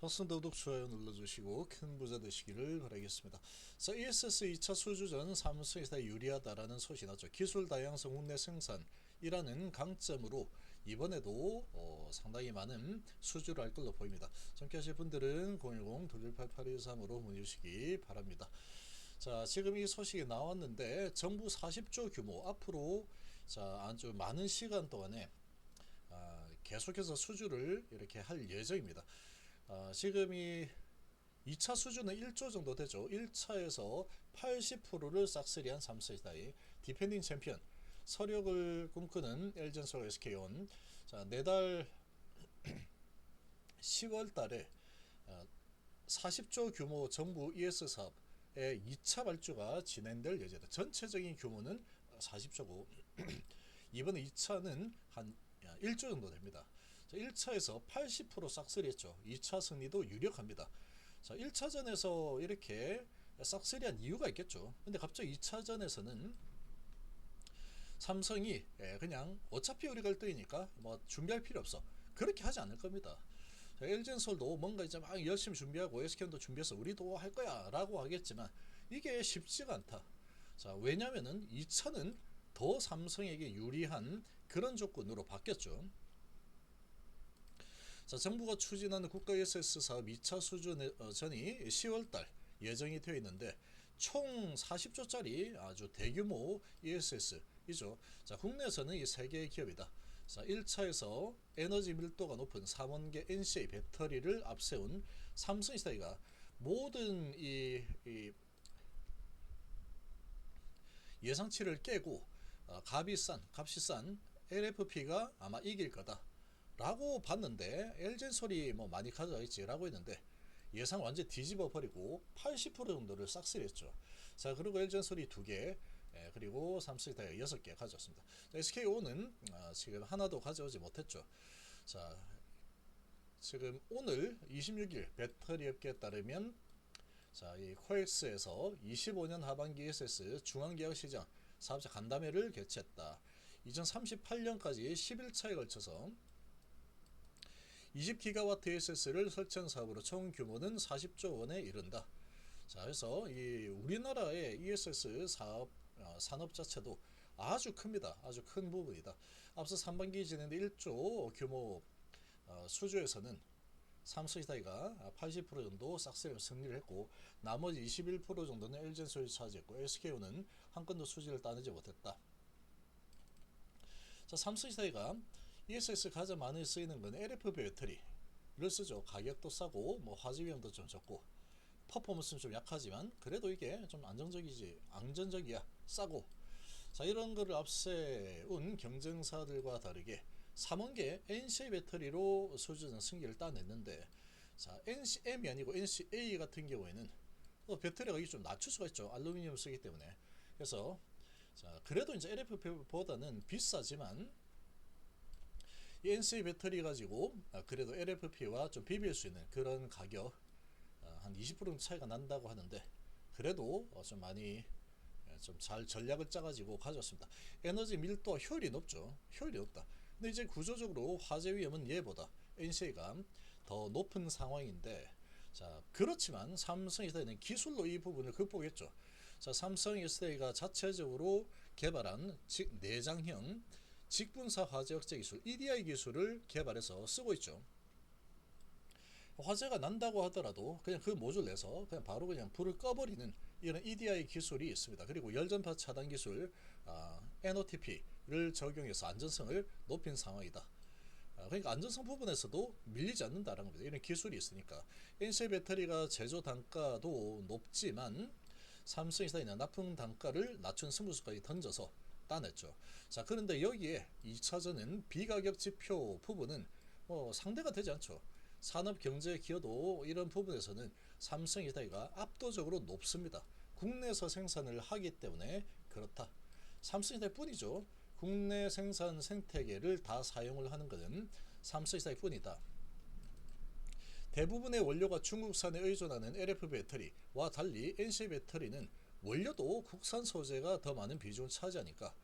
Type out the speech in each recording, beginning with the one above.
버튼 구독 좋아요 눌러주시고 큰 부자 되시기를 바라겠습니다. 자, ESS 2차 수주전 삼성에서 유리하다라는 소식이 나죠. 기술 다양성 국내 생산이라는 강점으로 이번에도 어, 상당히 많은 수주를 할 걸로 보입니다. 전케하실 분들은 010-218-8223으로 문의 주시기 바랍니다. 자, 지금 이 소식이 나왔는데 정부 40조 규모 앞으로 자, 아주 많은 시간 동안에 아, 계속해서 수주를 이렇게 할 예정입니다. 아, 지금 이 2차 수주는 1조 정도 되죠. 1차에서 80%를 싹쓸이한 삼성이다이 디펜딩 챔피언 서력을 꿈꾸는 LG전설 SK온 자 내달 10월 달에 40조 규모 정부 ES 사업의 2차 발주가 진행될 예정이다. 전체적인 규모는 40조고 이번에 2차는 한 1조 정도 됩니다. 자, 1차에서 80% 싹쓸이했죠. 2차 승리도 유력합니다. 자, 1차전에서 이렇게 싹쓸이한 이유가 있겠죠. 근데 갑자기 2차전에서는 삼성이 예, 그냥 어차피 우리가 1등이니까 뭐 준비할 필요 없어. 그렇게 하지 않을 겁니다. 자, LG전설도 뭔가 이제 막 열심히 준비하고 SK도 준비해서 우리도 할 거야 라고 하겠지만 이게 쉽지가 않다. 자, 왜냐면은 2차는 더 삼성에게 유리한 그런 조건으로 바뀌었죠. 자, 정부가 추진하는 국가 ESS 사업 2차 수준전이 10월달 예정이 되어 있는데 총 40조짜리 아주 대규모 ESS이죠. 자, 국내에서는 이 세 개의 기업이다. 자, 1차에서 에너지 밀도가 높은 삼원계 NCA 배터리를 앞세운 삼성이스타이가 모든 이, 이 예상치를 깨고 어, 값이 싼, 값이 싼 LFP가 아마 이길 거다. 라고 봤는데 엘젠솔이 뭐 많이 가져가 있지라고 했는데 예상 완전 뒤집어 버리고 80% 정도를 싹쓸이했죠. 자 그리고 엘젠솔이 두 개, 예, 그리고 삼성이 여섯 개 가져왔습니다. 자, SKO는 아, 지금 하나도 가져오지 못했죠. 자 지금 오늘 26일 배터리 업계에 따르면 자, 이 코엑스에서 25년 하반기 ESS 중앙계약 시장 사업자 간담회를 개최했다. 2038년까지 11차에 걸쳐서 20기가와트 ESS를 설치한 사업으로 총 규모는 40조 원에 이른다. 자, 그래서 이 우리나라의 ESS 사업 어, 산업 자체도 아주 큽니다. 아주 큰 부분이다. 앞서 3반기 진행된 1조 규모 어, 수주에서는 삼성이다이가 80% 정도 싹쓸이 승리를 했고 나머지 21% 정도는 LG전설이 차지했고 SKO는 한 건도 수지를 따내지 못했다. 자, 삼성이다이가 ESS 가장 많이 쓰이는 건 LFP 배터리를 쓰죠. 가격도 싸고 뭐 화재 위험도 좀 적고 퍼포먼스는 좀 약하지만 그래도 이게 좀 안정적이지 안전적이야. 싸고. 자 이런 거를 앞세운 경쟁사들과 다르게 3원계 NCA 배터리로 소주전 승기를 따냈는데 자 NCM이 아니고 NCA 같은 경우에는 또 배터리 가격이 좀 낮출 수가 있죠. 알루미늄 쓰기 때문에. 그래서 자 그래도 이제 LFP보다는 비싸지만 이 NCA 배터리 가지고 아, 그래도 LFP와 좀 비빌 수 있는 그런 가격 아, 한20% 정도 차이가 난다고 하는데 그래도 어, 좀 많이 예, 좀잘 전략을 짜가지고 가져왔습니다. 에너지 밀도 효율이 높죠. 효율이 높다. 근데 이제 구조적으로 화재 위험은 얘보다 NCA가 더 높은 상황인데 자 그렇지만 삼성 SDI는 기술로 이 부분을 극복했죠. 자 삼성 SDI가 자체적으로 개발한 즉 내장형 직분사 화재 억제 기술 EDI 기술을 개발해서 쓰고 있죠. 화재가 난다고 하더라도 그냥 그 모듈 내서 그냥 바로 그냥 불을 꺼버리는 이런 EDI 기술이 있습니다. 그리고 열전파 차단 기술 아, NOTP를 적용해서 안전성을 높인 상황이다. 아, 그러니까 안전성 부분에서도 밀리지 않는다라는 겁니다. 이런 기술이 있으니까 NC 배터리가 제조 단가도 높지만 삼성이 있는 납품 단가를 낮춘 스무스까지 던져서 따냈죠. 자 그런데 여기에 2차전은 비가격 지표 부분은 뭐 상대가 되지 않죠. 산업 경제 기여도 이런 부분에서는 삼성 이다이가 압도적으로 높습니다. 국내에서 생산을 하기 때문에 그렇다. 삼성 이다이 뿐이죠. 국내 생산 생태계를 다 사용을 하는 것은 삼성 이다이 뿐이다. 대부분의 원료가 중국산에 의존하는 LF 배터리와 달리 NC 배터리는 원료도 국산 소재가 더 많은 비중을 차지하니까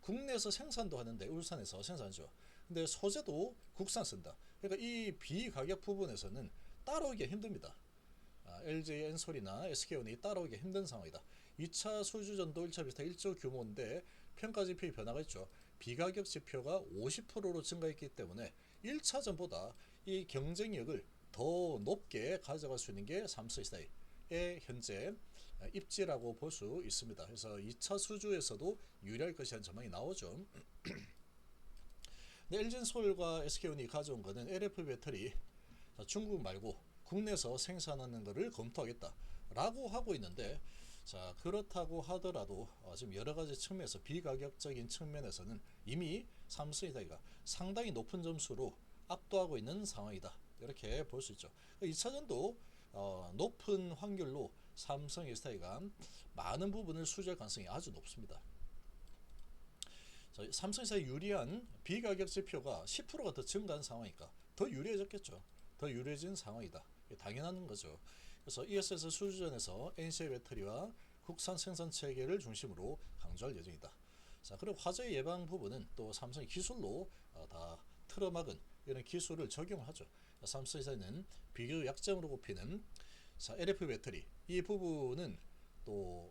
국내에서 생산도 하는데 울산에서 생산하죠. 근데 소재도 국산 쓴다. 그러니까 이 비가격 부분에서는 따라오기 힘듭니다. 아, LG 엔솔이나 SK온이 따라오기 힘든 상황이다. 2차 수주전도 1차 비슷한 일조 규모인데 평가 지표의 변화가 있죠. 비가격 지표가 50%로 증가했기 때문에 1차전보다 이 경쟁력을 더 높게 가져갈 수 있는 게 삼성이스타 의 현재 입지라고 볼 수 있습니다. 그래서 2차 수주에서도 유리할 것이라는 전망이 나오죠. 근데 LG솔과 SK온이 가져온 거는 LF 배터리 자, 중국 말고 국내에서 생산하는 것을 검토하겠다라고 하고 있는데 자 그렇다고 하더라도 어, 지금 여러 가지 측면에서 비가격적인 측면에서는 이미 삼성이다가 상당히 높은 점수로 압도하고 있는 상황이다 이렇게 볼 수 있죠. 2차전도 어, 높은 확률로 삼성 에스타이가 많은 부분을 수주할 가능성이 아주 높습니다. 자, 삼성에서 유리한 비가격 지표가 10%가 더 증가한 상황이니까 더 유리해졌겠죠. 더 유리해진 상황이다. 당연한 거죠. 그래서 ESS 수주전에서 NC의 배터리와 국산 생산 체계를 중심으로 강조할 예정이다. 자, 그리고 화재 예방 부분은 또 삼성이 기술로 어, 다 틀어막은 이런 기술을 적용을 하죠. 삼성에서는 비교 약점으로 꼽히는 자, LF 배터리 이 부분은 또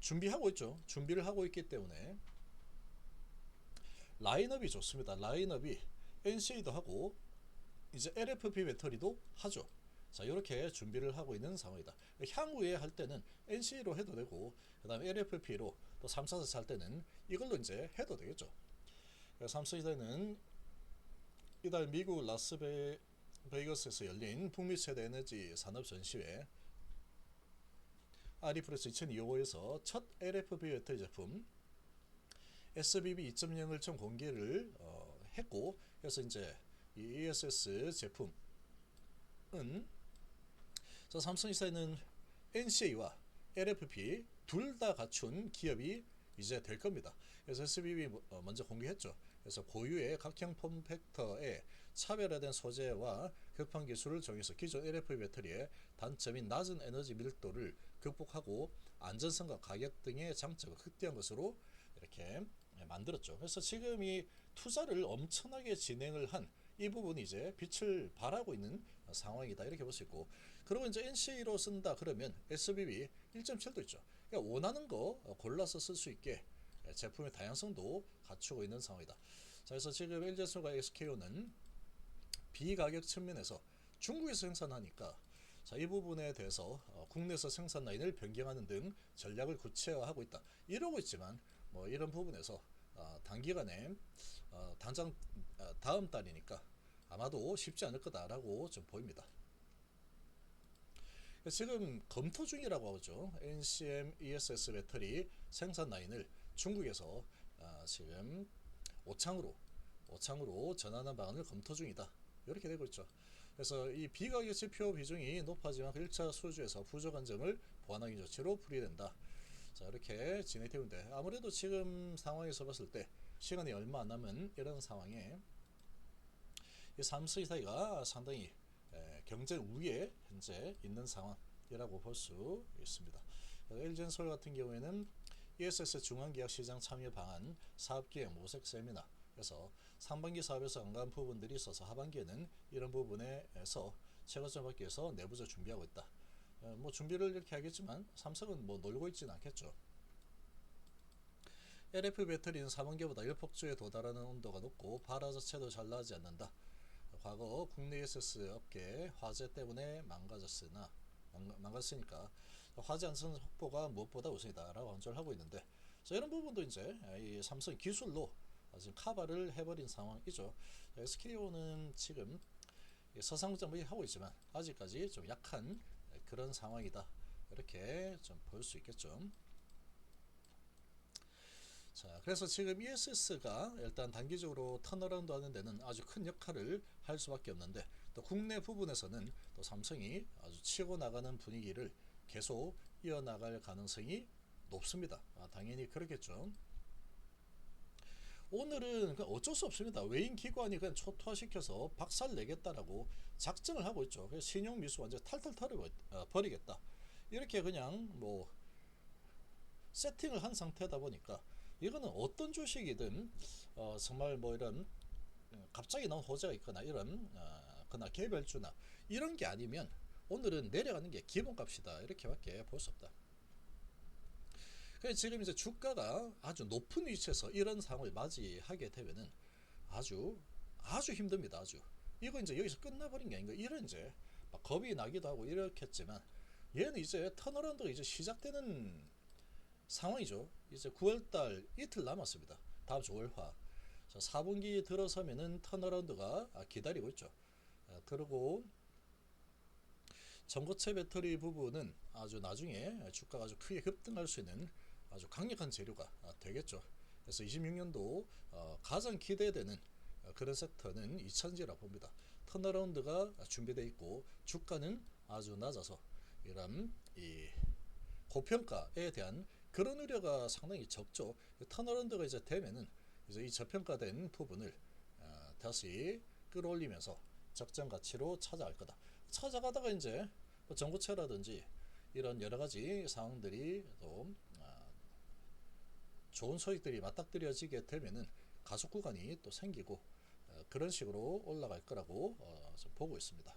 준비하고 있죠. 준비를 하고 있기 때문에 라인업이 좋습니다. 라인업이 NCA도 하고 이제 LFP 배터리도 하죠. 자 이렇게 준비를 하고 있는 상황이다. 향후에 할 때는 NC로 해도 되고 그 다음에 LFP로 또 3, 4, 4할 때는 이걸로 이제 해도 되겠죠. 삼성이다는 이달 미국 라스베이거스에서 열린 북미 최대 에너지 산업 전시회 아리프레스 2025에서 첫 LFP 배터리 제품 SBB 2.0을 처음 공개를 어, 했고 그래서 이제 이 ESS 제품은 자, 삼성이사는 NCA와 LFP 둘 다 갖춘 기업이 이제 될 겁니다. 그래서 SBB 어, 먼저 공개했죠. 그래서 고유의 각형 폼팩터의 차별화된 소재와 격판 기술을 정해서 기존 LFP 배터리의 단점인 낮은 에너지 밀도를 극복하고 안전성과 가격 등의 장점을 극대화한 것으로 이렇게 만들었죠. 그래서 지금 이 투자를 엄청나게 진행을 한 이 부분이 이제 빛을 발하고 있는 상황이다 이렇게 볼 수 있고 그리고 이제 NC로 쓴다 그러면 SBB 1.7도 있죠. 그러니까 원하는 거 골라서 쓸 수 있게 제품의 다양성도 갖추고 있는 상황이다. 자, 그래서 지금 LG에서가 SKO는 비가격 측면에서 중국에서 생산하니까 자, 이 부분에 대해서 어, 국내에서 생산 라인을 변경하는 등 전략을 구체화하고 있다. 이러고 있지만 뭐 이런 부분에서 어, 단기간에 어, 당장 어, 다음 달이니까 아마도 쉽지 않을 거다라고 좀 보입니다. 지금 검토 중이라고 하죠. NCM ESS 배터리 생산 라인을 중국에서 어, 지금 오창으로 오창으로 전환하는 방안을 검토 중이다. 이렇게 되고 있죠. 그래서 이 비가격 지표 비중이 높아지만 1차 수주에서 부족한 점을 보완하기 조치로 풀이된다. 자 이렇게 진행되고 있는데 아무래도 지금 상황에서 봤을 때 시간이 얼마 안 남은 이런 상황에 이 삼성의 사이가 상당히 에, 경쟁 우위에 현재 있는 상황이라고 볼 수 있습니다. LG엔솔 같은 경우에는 ESS 중앙계약 시장 참여 방안 사업기획 모색 세미나 그래서 상반기 사업에서 안간 부분들이 있어서 하반기에는 이런 부분에서 최고점 위해서 내부적 준비하고 있다. 어, 뭐 준비를 이렇게 하겠지만 삼성은 뭐 놀고 있지는 않겠죠. LF 배터리는 3원계보다 1폭주에 도달하는 온도가 높고 발화 자체도 잘 나지 않는다. 과거 국내 ESS 업계 화재 때문에 망가졌으나 망가졌으니까 화재 안전 확보가 무엇보다 우선이다라고 강조를 하고 있는데 자, 이런 부분도 이제 이 삼성 기술로 지금 카바를 해버린 상황이죠. SKO는 지금 서상장을 하고 있지만 아직까지 좀 약한 그런 상황이다. 이렇게 좀 볼 수 있겠죠. 자, 그래서 지금 ESS가 일단 단기적으로 턴어라운드 하는 데는 아주 큰 역할을 할 수밖에 없는데 또 국내 부분에서는 또 삼성이 아주 치고 나가는 분위기를 계속 이어나갈 가능성이 높습니다. 아, 당연히 그렇겠죠. 오늘은 어쩔 수 없습니다. 외인 기관이 그냥 초토화시켜서 박살 내겠다라고 작정을 하고 있죠. 신용 미수 완전 탈탈 털어 어. 이렇게 그냥 뭐 세팅을 한 상태다 보니까 이거는 어떤 주식이든 어 정말 뭐 이런 갑자기 나온 호재가 있거나 이런 어 넣거나 개별주나 이런 게 아니면 오늘은 내려가는 게 기본값이다 이렇게밖에 볼 수 없다. 그래서 지금 이제 주가가 아주 높은 위치에서 이런 상황을 맞이하게 되면은 아주 아주 힘듭니다. 아주 이거 이제 여기서 끝나버린 게 아닌가 이런 이제 막 겁이 나기도 하고 이렇겠지만 얘는 이제 턴어라운드가 이제 시작되는 상황이죠. 이제 9월달 이틀 남았습니다. 다음 주 월화. 자, 4분기 들어서면은 턴어라운드가 아, 기다리고 있죠. 아, 그리고 전고체 배터리 부분은 아주 나중에 주가가 아주 크게 급등할 수 있는 아주 강력한 재료가 아, 되겠죠. 그래서 26년도 어, 가장 기대되는 어, 그런 섹터는 2차전지라고 봅니다. 턴어라운드가 준비되어 있고 주가는 아주 낮아서 이런 이 고평가에 대한 그런 우려가 상당히 적죠. 턴어라운드가 이제 되면은 이제 이 저평가된 부분을 어, 다시 끌어올리면서 적정 가치로 찾아갈 거다. 찾아가다가 이제 뭐 전고체라든지 이런 여러 가지 상황들이 또 아, 좋은 소익들이 맞닥뜨려지게 되면은 가속 구간이 또 생기고 어, 그런 식으로 올라갈 거라고 어, 좀 보고 있습니다.